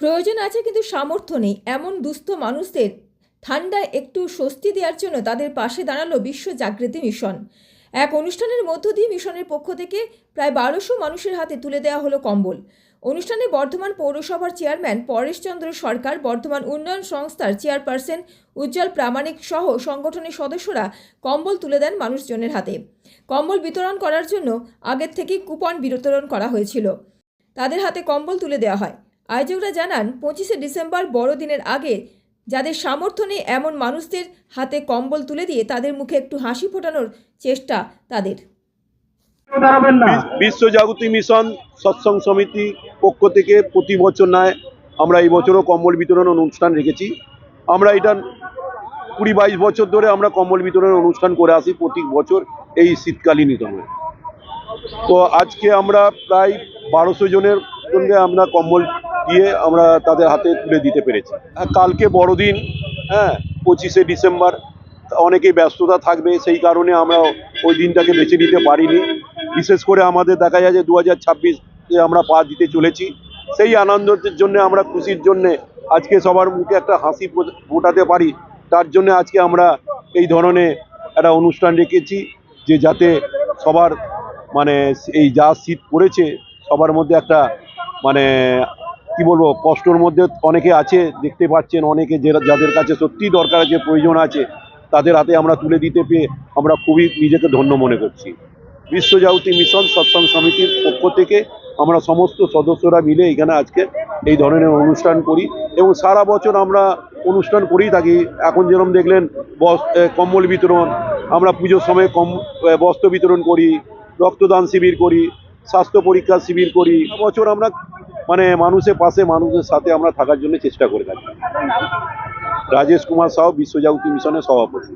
প্রয়োজন আছে কিন্তু সামর্থ্য নেই। এমন দুস্থ মানুষদের ঠান্ডায় একটু স্বস্তি দেওয়ার জন্য তাদের পাশে দাঁড়াল বিশ্ব জাগৃতি মিশন। এক অনুষ্ঠানের মধ্য দিয়ে মিশনের পক্ষ থেকে প্রায় বারোশো মানুষের হাতে তুলে দেওয়া হলো কম্বল। অনুষ্ঠানে বর্ধমান পৌরসভার চেয়ারম্যান পরেশচন্দ্র সরকার, বর্ধমান উন্নয়ন সংস্থার চেয়ারপারসন উজ্জ্বল প্রামাণিক সহ সংগঠনের সদস্যরা কম্বল তুলে দেন মানুষজনের হাতে। কম্বল বিতরণ করার জন্য আগের থেকে কুপন বিতরণ করা হয়েছিল। তাদের হাতে কম্বল তুলে দেওয়া হয়। আয়োজকরা জানান, পঁচিশে ডিসেম্বর বড়দিনের আগে যাদের সামর্থ্য নেই এমন মানুষদের হাতে কম্বল তুলে দিয়ে তাদের মুখে একটু হাসি ফোটানোর চেষ্টা তাদের। দাঁড়াবেন না। বি- বিশ্ব জাগতিক মিশন সৎসং সমিতি পক্ষ থেকে প্রতি বছর নয়, আমরা এই বছরও কম্বল বিতরণ অনুষ্ঠান রেখেছি। আমরা এটা কুড়ি বাইশ বছর ধরে আমরা কম্বল বিতরণ অনুষ্ঠান করে আসি প্রতি বছর এই শীতকালীন সময় তো আজকে আমরা প্রায় বারোশো জনের সঙ্গে আমরা কম্বল দিয়ে আমরা তাদের হাতে তুলে দিতে পেরেছি। কালকে বড়দিন হ্যাঁ পঁচিশে ডিসেম্বর, অনেকেই ব্যস্ততা থাকবে, সেই কারণে আমরা ওই দিনটাকে বেছে নিতে পারিনি। বিশেষ করে আমাদের দেখা যায় যে দু হাজার আমরা পা দিতে চলেছি। সেই আনন্দের জন্য আমরা খুশির জন্য আজকে সবার মুখে একটা হাসি ফোটাতে পারি। তার জন্য আজকে আমরা এই ধরনের একটা অনুষ্ঠান রেখেছি যে যাতে সবার মানে এই যা শীত পড়েছে সবার মধ্যে একটা মানে কি বলব, কষ্টর মধ্যে অনেকে আছে, দেখতে পাচ্ছেন অনেকে যে যাদের কাছে সত্যিই দরকার আছে, প্রয়োজন আছে, তাদের হাতে আমরা তুলে দিতে পেয়ে আমরা খুবই নিজেকে ধন্য মনে করছি। বিশ্বজাগতি মিশন সৎসঙ্গ সমিতির পক্ষ থেকে আমরা সমস্ত সদস্যরা মিলে এখানে আজকে এই ধরনের অনুষ্ঠান করি এবং সারা বছর আমরা অনুষ্ঠান করেই থাকি। এখন যেরকম দেখলেন, বস কম্বল বিতরণ, আমরা পুজোর সময় কম বস্ত্র বিতরণ করি, রক্তদান শিবির করি, স্বাস্থ্য পরীক্ষা শিবির করি। বছর আমরা মানে মানুষের পাশে মানুষের সাথে আমরা থাকার জন্য চেষ্টা করে থাকি। রাজেশ কুমার সাহ বিশ্বজাগতি মিশনের সভাপতি।